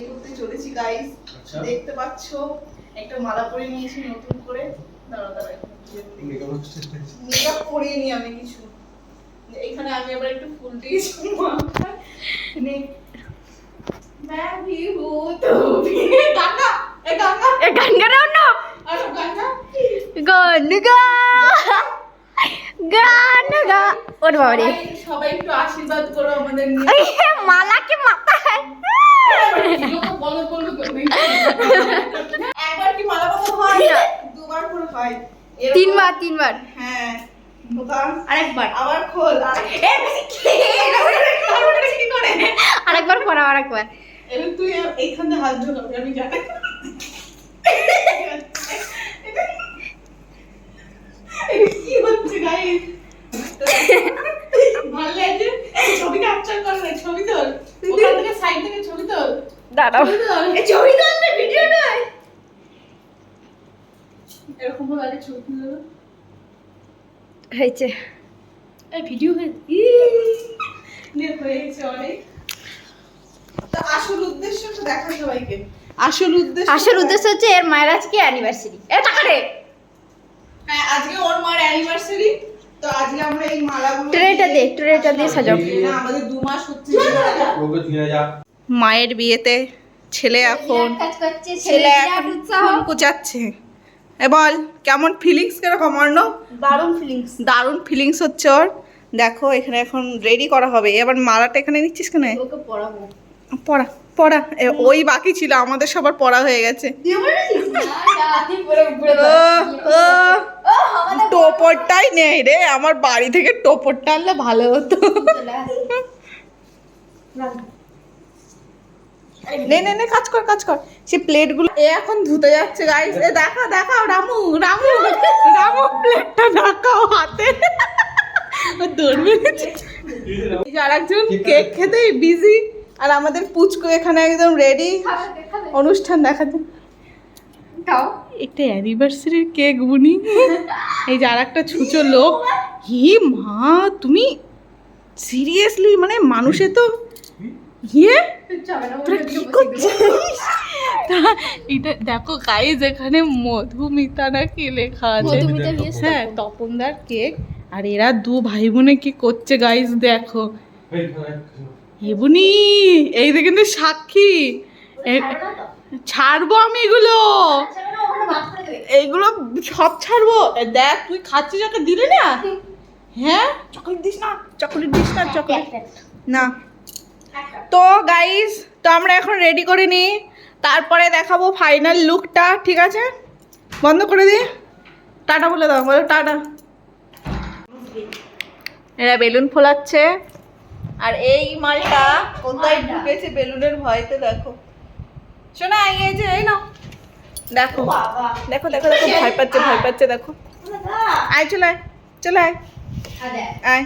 বিয়ে করতে চলেছি গাইস আচ্ছা দেখতে পাচ্ছ একটা মালা পরে নিয়েছি নতুন করে দাঁড়া দাঁড়া মেকআপ করিয়ে নি আমি কিছু এখানে আমি আবার একটু ফুল দিয়েছি মাথায় নে मैं भी हूँ तू भी गाना ए गाना এ গান গাও না और गाना গান গা গান গা ওর বাবারে সবাই- সবাই একটু আশীর্বাদ করো আমাদের নিয়ে এই মালা কি মাথায় একবার কি মালা হয় তিনবার তিনবার। আরেকবার? আরেকবার আরেকবার। তুই এইখানে হাত ঢোকাবি আমি জানি এটা কি হচ্ছে গাইস ভালো লাগছে এই ছবি ক্যাপচার কর না ছবি তোল ওখান থেকে সাইড থেকে ছবি তোল দাঁড়াও। ছবি তো ভিডিও নয়। এরকম ভাবে আগে ছবি হয়েছে। এই ভিডিও হয়ে নে হয়ে অনেক। তা আসল উদ্দেশ্যটা দেখা সবাইকে। আসল উদ্দেশ্য আসল উদ্দেশ্য হচ্ছে এর মায়ের আজকে অ্যানিভার্সারি এ টাকা রে হ্যাঁ আজকে ওর মার অ্যানিভার্সারি তো আজকে আমরা এই মালাগুলো ট্রেটা দে, ট্রেটা দিয়ে সাজাও। না আমাদের দু মাস হচ্ছে। মায়ের বিয়েতে ছেলে এখন ছেলে এখন কুচাচ্ছে। এ বল কেমন ফিলিংস কীরকম অর্ণ? দারুণ ফিলিংস দারুণ ফিলিংস হচ্ছে ওর। দেখো এখানে এখন রেডি করা হবে। এবার মালাটা এখানে নিচ্ছিস কেন? পড়া পড়া। ওই বাকি ছিল আমাদের সবার পড়া হয়ে গেছে। টোপরটাই নেই রে। আমার বাড়ি থেকে টোপরটা আনলে ভালো হতো। নে নে নে কাজ কর কাজ কর। সে প্লেটগুলো এ এখন ধুতে যাচ্ছে গাইস এ দেখা দেখাও রামু রামু রামু প্লেটটা দেখাও হাতে। দৌড় মেরেছে। এই যে আরেকজন কেক খেতেই বিজি আর আমাদের পুচকু এখানে একদম রেডি অনুষ্ঠান জন্য একটা অ্যানিভার্সারির কেক বুনি। এই যে আর একটা ছুচো লোক। হি মা তুমি সিরিয়াসলি মানে মানুষে তো ইয়ে? এটা দেখো গাইজ এখানে মধুমিতা না কি লেখা আছে? হ্যাঁ তপনদার কেক। আর এরা দু ভাই বোনে কি করছে গাইজ দেখো। এবুনি এই যে কিন্তু সাক্ষী। ছাড়বো আমি এগুলো। এইগুলো সব ছাড়বো। দেখ তুই খাচ্ছিস ওকে দিলি না? হ্যাঁ? চকলেট দিস না চকলেট দিস না চকলেট। না। তো গাইস তো আমরা এখন রেডি করে নিই। তারপরে দেখাবো ফাইনাল লুকটা ঠিক আছে? বন্ধ করে দিই। টাটা বলে দাও বলো টাটা। এরা বেলুন ফোলাচ্ছে। আর এই মালটা কোথায় ঢুকেছে বেলুনের ভয়তে দেখো। শোনা এই যে এই নাও। দেখো দেখো দেখো দেখো ভয় পাচ্ছে ভয় পাচ্ছে দেখো। আয় চলে আয় চলে আয়। আয়।